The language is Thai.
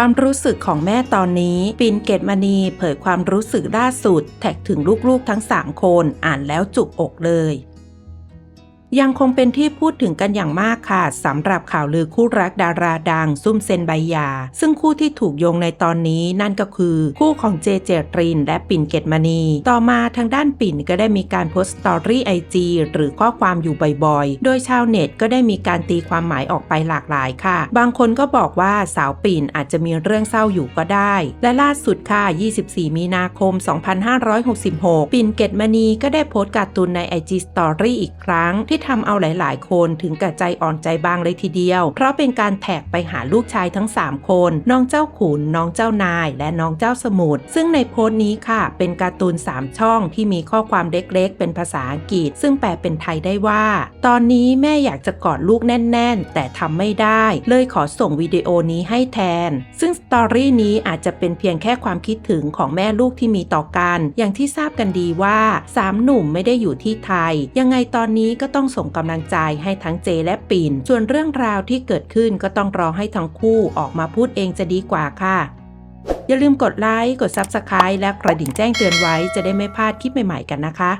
ความรู้สึกของแม่ตอนนี้ ปินเกตมณีเผยความรู้สึกล่าสุด แท็กถึงลูกๆทั้ง 3 คน อ่านแล้วจุกอกเลย ยังคงเป็นที่พูดถึงกันอย่างมากค่ะสำหรับข่าวลือคู่รักดาราดัง ซุ่มเซนใบยา ซึ่งคู่ที่ถูกโยงในตอนนี้นั่นก็คือคู่ของเจเจตริน และปิ่นเกตมณี ต่อมาทางด้านปิ่นก็ได้มีการโพสต์สตอรี่ไอจีหรือข้อความอยู่บ่อยๆ โดยชาวเน็ตก็ได้มีการตีความหมายออกไปหลากหลายค่ะ บางคนก็บอกว่าสาวปิ่นอาจจะมีเรื่องเศร้าอยู่ก็ได้ และล่าสุดค่ะ 24 มีนาคม 2566 ปิ่นเกตมณีก็ได้โพสต์การ์ตูนใน IG Story อีกครั้งที่ทำเอาหลาย ๆ คนถึงกับใจอ่อนใจบางเลยทีเดียว เพราะเป็นการแท็กไปหาลูกชายทั้ง 3 คน น้องเจ้าขุน น้องเจ้านาย และน้องเจ้าสมุทรซึ่งในโพสต์นี้ค่ะ เป็นการ์ตูน 3 ช่องที่มีข้อความเล็ก ๆ เป็นภาษาอังกฤษ ซึ่งแปลเป็นไทยได้ว่า ตอนนี้แม่อยากจะกอดลูกแน่น ๆ แต่ทำไม่ได้ เลยขอส่งวิดีโอนี้ให้แทน ซึ่งสตอรี่นี้อาจจะเป็นเพียงแค่ความคิดถึงของแม่ลูกที่มีต่อกัน อย่างที่ทราบกันดีว่าสามหนุ่มไม่ได้อยู่ที่ไทย ยังไงตอนนี้ก็ต้ององส่งกำลังใจให้ทั้งเจและปิ่น ส่วนเรื่องราวที่เกิดขึ้นก็ต้องรอให้ทั้งคู่ออกมาพูดเองจะดีกว่าค่ะ อย่าลืมกดไลค์ กด Subscribe และกระดิ่งแจ้งเตือนไว้จะได้ไม่พลาดคลิปใหม่ๆกันนะคะ